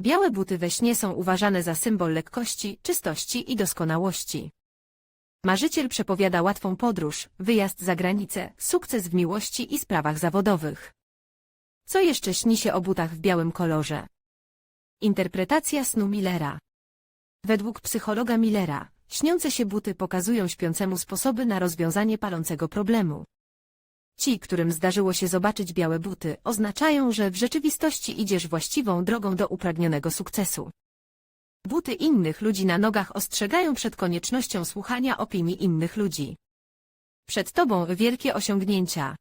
Białe buty we śnie są uważane za symbol lekkości, czystości i doskonałości. Marzyciel przepowiada łatwą podróż, wyjazd za granicę, sukces w miłości i sprawach zawodowych. Co jeszcze śni się o butach w białym kolorze? Interpretacja snu Millera Według psychologa Millera, śniące się buty pokazują śpiącemu sposoby na rozwiązanie palącego problemu. Ci, którym zdarzyło się zobaczyć białe buty, oznaczają, że w rzeczywistości idziesz właściwą drogą do upragnionego sukcesu. Buty innych ludzi na nogach ostrzegają przed koniecznością słuchania opinii innych ludzi. Przed tobą wielkie osiągnięcia.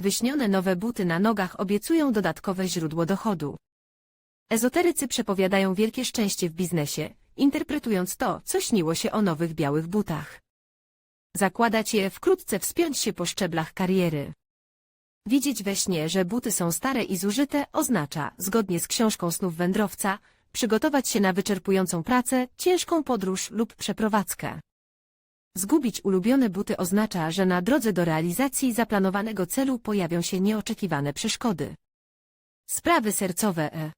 Wyśnione nowe buty na nogach obiecują dodatkowe źródło dochodu. Ezoterycy przepowiadają wielkie szczęście w biznesie, interpretując to, co śniło się o nowych białych butach. Zakładać je wkrótce wspiąć się po szczeblach kariery. Widzieć we śnie, że buty są stare i zużyte, oznacza, zgodnie z książką snów wędrowca, przygotować się na wyczerpującą pracę, ciężką podróż lub przeprowadzkę. Zgubić ulubione buty oznacza, że na drodze do realizacji zaplanowanego celu pojawią się nieoczekiwane przeszkody. Sprawy sercowe e.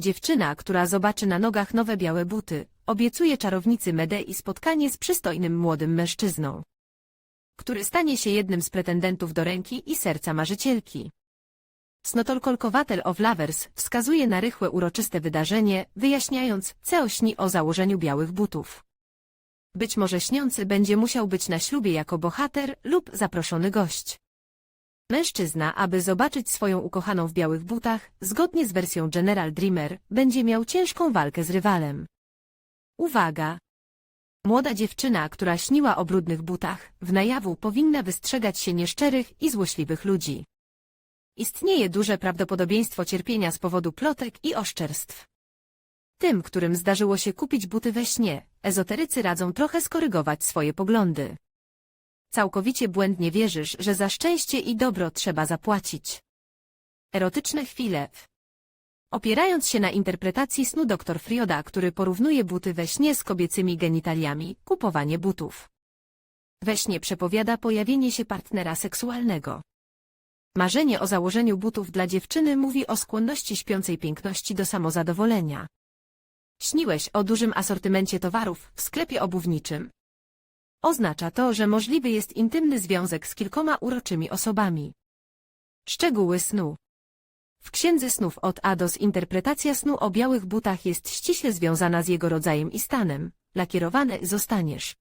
Dziewczyna, która zobaczy na nogach nowe białe buty, obiecuje czarownicy Medei spotkanie z przystojnym młodym mężczyzną, który stanie się jednym z pretendentów do ręki i serca marzycielki. Snotolkolkowatel of Lovers wskazuje na rychłe uroczyste wydarzenie, wyjaśniając, co śni o założeniu białych butów. Być może śniący będzie musiał być na ślubie jako bohater lub zaproszony gość. Mężczyzna, aby zobaczyć swoją ukochaną w białych butach, zgodnie z wersją General Dreamer, będzie miał ciężką walkę z rywalem. Uwaga! Młoda dziewczyna, która śniła o brudnych butach, w najawu powinna wystrzegać się nieszczerych i złośliwych ludzi. Istnieje duże prawdopodobieństwo cierpienia z powodu plotek i oszczerstw. Tym, którym zdarzyło się kupić buty we śnie, ezoterycy radzą trochę skorygować swoje poglądy. Całkowicie błędnie wierzysz, że za szczęście i dobro trzeba zapłacić. Erotyczne chwile. Opierając się na interpretacji snu dr Frioda, który porównuje buty we śnie z kobiecymi genitaliami, kupowanie butów. We śnie przepowiada pojawienie się partnera seksualnego. Marzenie o założeniu butów dla dziewczyny mówi o skłonności śpiącej piękności do samozadowolenia. Śniłeś o dużym asortymencie towarów w sklepie obuwniczym. Oznacza to, że możliwy jest intymny związek z kilkoma uroczymi osobami. Szczegóły snu W Księdze Snów od A do Z interpretacja snu o białych butach jest ściśle związana z jego rodzajem i stanem. Lakierowany zostaniesz.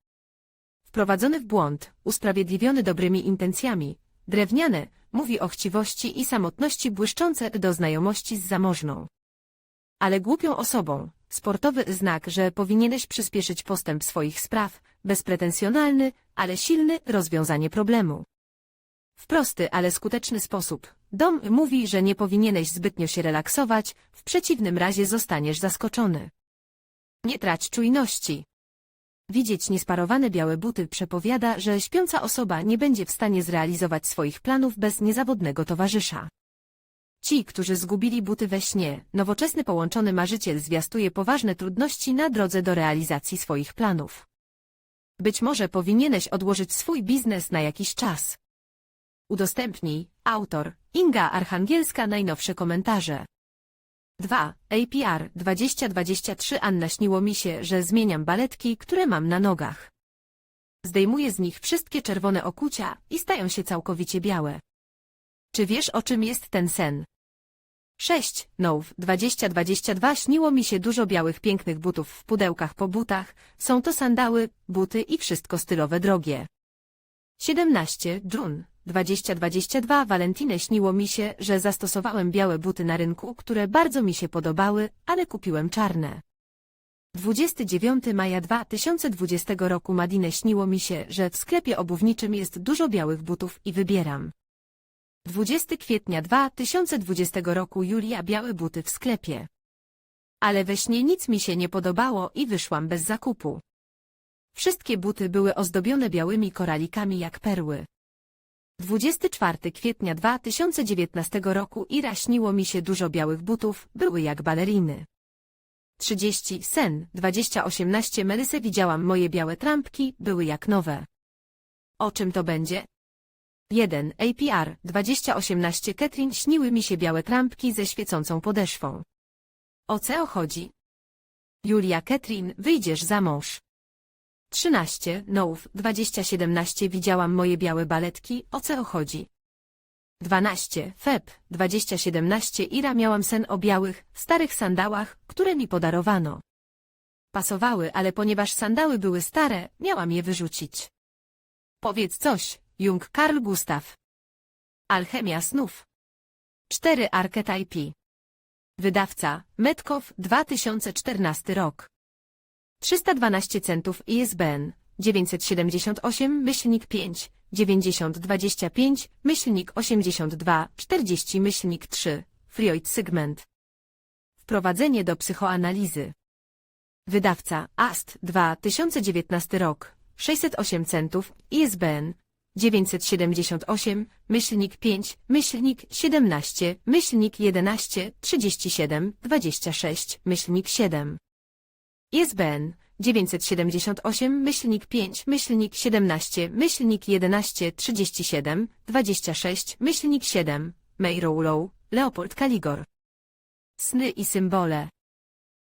Wprowadzony w błąd, usprawiedliwiony dobrymi intencjami, drewniane, mówi o chciwości i samotności błyszczące do znajomości z zamożną. Ale głupią osobą, sportowy znak, że powinieneś przyspieszyć postęp swoich spraw, bezpretensjonalny, ale silny rozwiązanie problemu. W prosty, ale skuteczny sposób. Dom mówi, że nie powinieneś zbytnio się relaksować, w przeciwnym razie zostaniesz zaskoczony. Nie trać czujności. Widzieć niesparowane białe buty przepowiada, że śpiąca osoba nie będzie w stanie zrealizować swoich planów bez niezawodnego towarzysza. Ci, którzy zgubili buty we śnie, nowoczesny połączony marzyciel zwiastuje poważne trudności na drodze do realizacji swoich planów. Być może powinieneś odłożyć swój biznes na jakiś czas. Udostępnij, autor, Inga Archangielska najnowsze komentarze. 2. APR 2023 Anna śniło mi się, że zmieniam baletki, które mam na nogach. Zdejmuję z nich wszystkie czerwone okucia i stają się całkowicie białe. Czy wiesz o czym jest ten sen? 6. Now 2022 śniło mi się dużo białych pięknych butów w pudełkach po butach, są to sandały, buty i wszystko stylowe drogie. 17. June 2022 Walentine śniło mi się, że zastosowałem białe buty na rynku, które bardzo mi się podobały, ale kupiłem czarne. 29 maja 2020 roku Madine śniło mi się, że w sklepie obuwniczym jest dużo białych butów i wybieram. 20 kwietnia 2020 roku Julia białe buty w sklepie. Ale we śnie nic mi się nie podobało i wyszłam bez zakupu. Wszystkie buty były ozdobione białymi koralikami jak perły. 24 kwietnia 2019 roku i raśniło mi się dużo białych butów, były jak baleriny. 30 sen, 2018 Melysę widziałam moje białe trampki, były jak nowe. O czym to będzie? 1 APR, 2018 Catherine śniły mi się białe trampki ze świecącą podeszwą. O co chodzi? Julia Catherine, wyjdziesz za mąż. 13 Noów, 2017 widziałam moje białe baletki, o co chodzi? 12 Feb, 2017 Ira miałam sen o białych, starych sandałach, które mi podarowano. Pasowały, ale ponieważ sandały były stare, miałam je wyrzucić. Powiedz coś, Jung Karl Gustav. Alchemia snów. 4 Archetype. Wydawca, Metcalf, 2014 rok. 312 centów ISBN 978 myślnik 5 9025 myślnik 82 40 myślnik 3 Freud Segment Wprowadzenie do psychoanalizy. Wydawca AST 2019 rok. 608 centów ISBN 978 myślnik 5 myślnik 17 myślnik 11 37 26 myślnik 7 ISBN 978 myślnik 5 myślnik 17 myślnik 11 37 26 myślnik 7 Mayrowlow, Leopold Kaligor. Sny i symbole.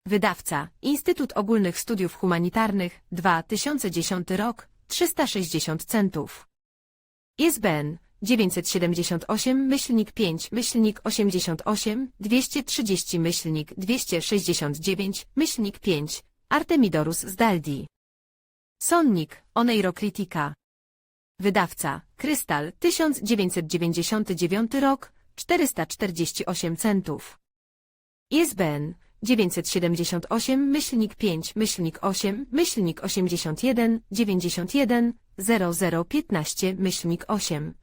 Wydawca Instytut Ogólnych Studiów Humanitarnych 2010 rok 360 centów. ISBN 978 myślnik 5 myślnik 88 230 myślnik 269 myślnik 5 Artemidorus z Daldi Sonnik Oneirocritica Wydawca Krystal 1999 rok 448 centów. ISBN 978 myślnik 5 myślnik 8 myślnik 81 91 0015 myślnik 8